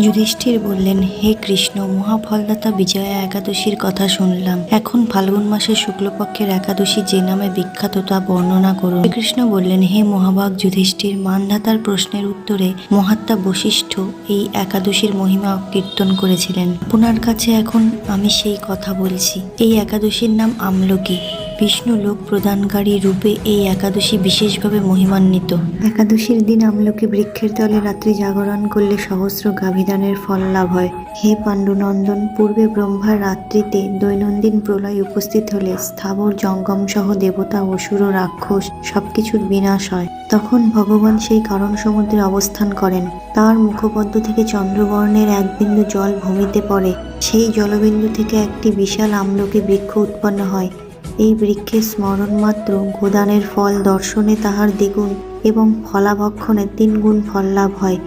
যুধিষ্ঠির বললেন, হে কৃষ্ণ, মহাফলদাতা বিজয়া একাদশীর কথা শুনলাম। এখন ফাল্গুন মাসের শুক্লপক্ষের একাদশী যে নামে বিখ্যাত তা বর্ণনা করুন। কৃষ্ণ বললেন, হে মহাভাগ যুধিষ্ঠির, মানধাতার প্রশ্নের উত্তরে মহাত্মা বশিষ্ঠ এই একাদশীর মহিমা কীর্তন করেছিলেন। আপনার কাছে এখন আমি সেই কথা বলছি। এই একাদশীর নাম আমলকি। বিষ্ণু লোক প্রদানকারী রূপে এই একাদশী বিশেষভাবে মহিমান্বিত। একাদশীর দিন আমলকি বৃক্ষের তলে রাত্রি জাগরণ করলে সহস্র গাভিদানের ফল লাভ হয়। হে পাণ্ডুনন্দন, পূর্বে ব্রহ্মার রাত্রিতে দৈনন্দিন প্রলয় উপস্থিত হলে স্থাবর জঙ্গম সহ দেবতা, অসুর ও রাক্ষস সবকিছুর বিনাশ হয়। তখন ভগবান সেই কারণ সমুদ্রে অবস্থান করেন। তার মুখপদ্ম থেকে চন্দ্রবর্ণের এক বিন্দু জল ভূমিতে পড়ে। সেই জলবিন্দু থেকে একটি বিশাল আমলকি বৃক্ষ উৎপন্ন হয়। এই বৃক্ষের স্মরণ মাত্র গোদানের ফল দর্শনে তাহার দ্বিগুণ এবং ফলাভক্ষণে তিনগুণ ফল লাভ হয়।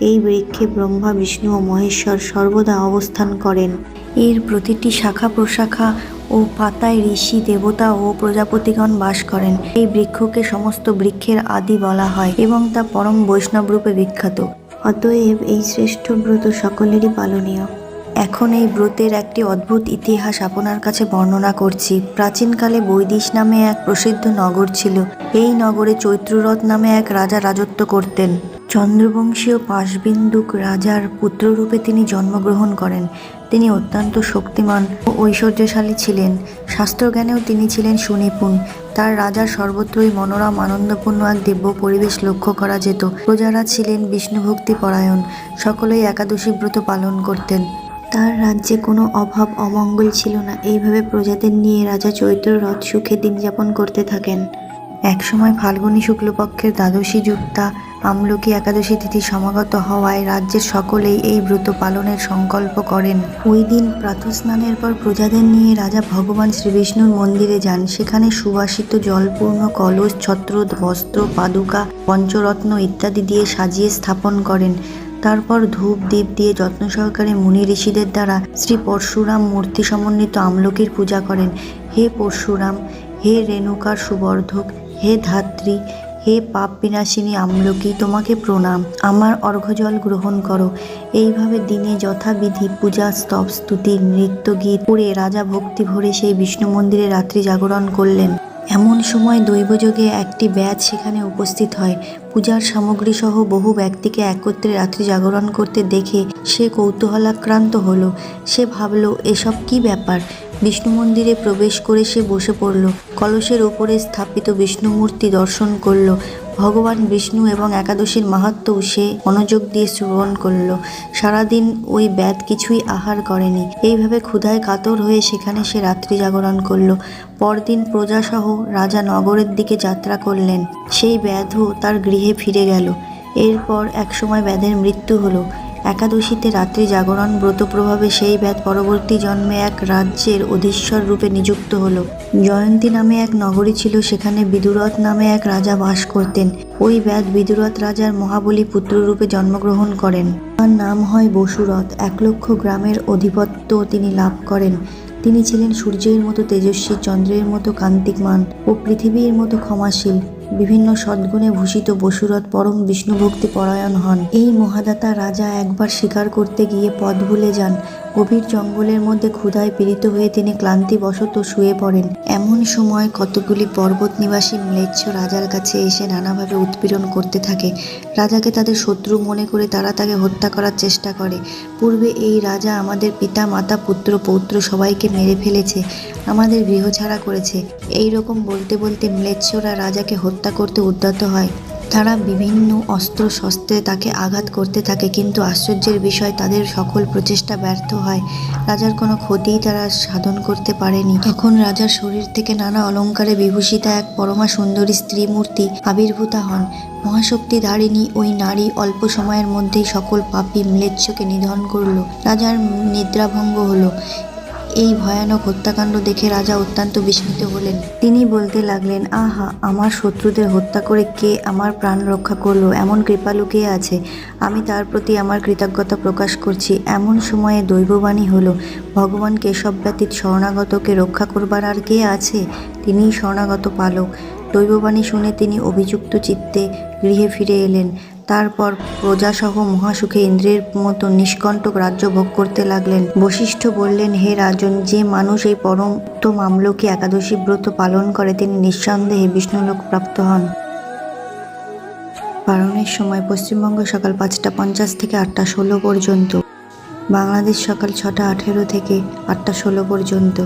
এই বৃক্ষে ব্রহ্মা, বিষ্ণু ও মহেশ্বর সর্বদা অবস্থান করেন। এর প্রতিটি শাখা প্রশাখা ও পাতায় ঋষি, দেবতা ও প্রজাপতিগণ বাস করেন। এই বৃক্ষকে সমস্ত বৃক্ষের আদি বলা হয় এবং তা পরম বৈষ্ণব রূপে বিখ্যাত। অতএব এই শ্রেষ্ঠ ব্রত সকলেরই পালনীয়। এখন এই ব্রতের একটি অদ্ভুত ইতিহাস আপনার কাছে বর্ণনা করছি। প্রাচীনকালে বৈদিশ নামে এক প্রসিদ্ধ নগর ছিল। এই নগরে চৈত্ররথ নামে এক রাজা রাজত্ব করতেন। চন্দ্রবংশীয় পাশবিন্দুক রাজার পুত্ররূপে তিনি জন্মগ্রহণ করেন। তিনি অত্যন্ত শক্তিমান ও ঐশ্বর্যশালী ছিলেন। শাস্ত্রজ্ঞানেও তিনি ছিলেন সুনিপুণ। তার রাজার সর্বত্রই মনোরম, আনন্দপূর্ণ এক দিব্য পরিবেশ লক্ষ্য করা যেত। প্রজারা ছিলেন বিষ্ণুভক্তি পরায়ণ সকলেই একাদশী ব্রত পালন করতেন। তার রাজ্যে কোনো অভাব অমঙ্গল ছিল না। এইভাবে প্রজাদের নিয়ে রাজা চৈত্র রথ সুখে দিন যাপন করতে থাকেন। একসময় ফাল্গুনী শুক্লপক্ষের দ্বাদশী যুক্তা আমলকি একাদশী তিথি সমাগত হওয়ায় রাজ্যের সকলেই এই ব্রত পালনের সংকল্প করেন। ওই দিন প্রাতঃস্নানের পর প্রজাদের নিয়ে রাজা ভগবান শ্রীবিষ্ণুর মন্দিরে যান। সেখানে সুবাসিত জলপূর্ণ কলস ছত্র বস্ত্র পাদুকা, পঞ্চরত্ন ইত্যাদি দিয়ে সাজিয়ে স্থাপন করেন। তারপর ধূপ দীপ দিয়ে যত্ন সহকারে মুনি ঋষিদের দ্বারা শ্রী পরশুরাম মূর্তি সমন্বিত আমলকির পূজা করেন। হে পরশুরাম, হে রেণুকার সুবর্ধক, হে ধাত্রী, হে পাপ বিনাশিনী আমলকি, তোমাকে প্রণাম। আমার অর্ঘ্যজল গ্রহণ করো। এইভাবে দিনে যথাবিধি পূজা, স্তব, স্তুতি নৃত্য গীত করে রাজা ভক্তি ভরে সেই বিষ্ণু মন্দিরে রাত্রি জাগরণ করলেন। এমন সময় দৈবযোগে একটি ব্যাচ সেখানে উপস্থিত হয়। পূজার সামগ্রী সহ বহু ব্যক্তিকে একত্রে রাত্রি জাগরণ করতে দেখে সে কৌতূহলাক্রান্ত হল। সে ভাবল, এসব কি ব্যাপার? বিষ্ণু মন্দিরে প্রবেশ করে সে বসে পড়ল। কলসের ওপরে স্থাপিত বিষ্ণুমূর্তি দর্শন করল। ভগবান বিষ্ণু এবং একাদশীর মাহাত্ম সে মনোযোগ দিয়ে শ্রবণ করল। সারাদিন ওই ব্যাধ কিছুই আহার করেনি। এইভাবে ক্ষুধায় কাতর হয়ে সেখানে সে রাত্রি জাগরণ করল। পরদিন প্রজাসহ রাজা নগরের দিকে যাত্রা করলেন। সেই ব্যাধও তার গৃহে ফিরে গেল। এরপর একসময় ব্যাধের মৃত্যু হলো। একাদশীতে রাত্রি জাগরণ ব্রত প্রভাবে সেই ব্যাধ পরবর্তী জন্মে এক রাজ্যের অধীশ্বর রূপে নিযুক্ত হলো। জয়ন্তী নামে এক নগরী ছিল, সেখানে বিদুরথ নামে এক রাজা বাস করতেন। ওই ব্যাধ বিদুরথ রাজার মহাবলী পুত্ররূপে জন্মগ্রহণ করেন। তার নাম হয় বসুরথ। এক লক্ষ গ্রামের অধিপত্য তিনি লাভ করেন। তিনি ছিলেন সূর্যের মতো তেজস্বী, চন্দ্রের মতো কান্তিকমান ও পৃথিবীর মতো ক্ষমাশীল। বিভিন্ন সদ্গুণে ভূষিত বসুরথ পরম বিষ্ণু ভক্তি পরায়ণ হন। এই মহাদাতা রাজা একবার শিকার করতে গিয়ে পথ ভুলে যান। গভীর জঙ্গলের মধ্যে ক্ষুধায় পীড়িত হয়ে তিনি ক্লান্তিবশত শুয়ে পড়েন। এমন সময় কতগুলি পর্বত নিবাসী ম্লেচ্ছ রাজার কাছে এসে নানাভাবে উৎপীড়ন করতে থাকে। রাজাকে তাদের শত্রু মনে করে তারা তাকে হত্যা করার চেষ্টা করে। পূর্বে এই রাজা আমাদের পিতা, মাতা, পুত্র, পৌত্র সবাইকে মেরে ফেলেছে, আমাদের গৃহ ছাড়া করেছে। এই রকম বলতে বলতে ম্লেচ্ছরা রাজাকে হত্যা করতে উদ্যত হয়। তারা বিভিন্ন অস্ত্র শস্ত্রে তাকে আঘাত করতে থাকে, কিন্তু আশ্চর্যের বিষয়, তাদের সকল প্রচেষ্টা ব্যর্থ হয়। রাজার কোনো ক্ষতিই তারা সাধন করতে পারেনি। তখন রাজার শরীর থেকে নানা অলঙ্কারে বিভূষিতা এক পরমা সুন্দরী স্ত্রী মূর্তি আবির্ভূতা হন। মহাশক্তি ধারিণী ওই নারী অল্প সময়ের মধ্যেই সকল পাপী ম্লেচ্ছকে নিধন করল। রাজার নিদ্রাভঙ্গ হলো। এই ভয়ানক হত্যাকাণ্ড দেখে রাজা অত্যন্ত বিস্মিত হলেন। তিনি বলতে লাগলেন, আহা, আমার শত্রুদের হত্যা করে কে আমার প্রাণ রক্ষা করল? এমন কৃপালু কে আছে? আমি তার প্রতি আমার কৃতজ্ঞতা প্রকাশ করছি। এমন সময়ে দৈববাণী হলো, ভগবান কেশব ব্যতীত শরণাগতকে রক্ষা করবার আর কে আছে? তিনিই শরণাগত পালক। দৈববাণী শুনে তিনি অভিযুক্ত চিত্তে গৃহে ফিরে এলেন। তারপর প্রজাসহ মহাসুখে ইন্দ্রের মতো নিষ্কণ্টক রাজ্য ভোগ করতে লাগলেন। বশিষ্ঠ বললেন, হে রাজন, যে মানুষ এই পরম আমলকি একাদশী ব্রত পালন করে, তিনি নিঃসন্দেহে বিষ্ণুলোক প্রাপ্ত হন। পালনের সময় পশ্চিমবঙ্গ সকাল পাঁচটা পঞ্চাশ থেকে আটটা ষোলো পর্যন্ত, বাংলাদেশ সকাল ছটা আঠেরো থেকে আটটা ষোলো পর্যন্ত।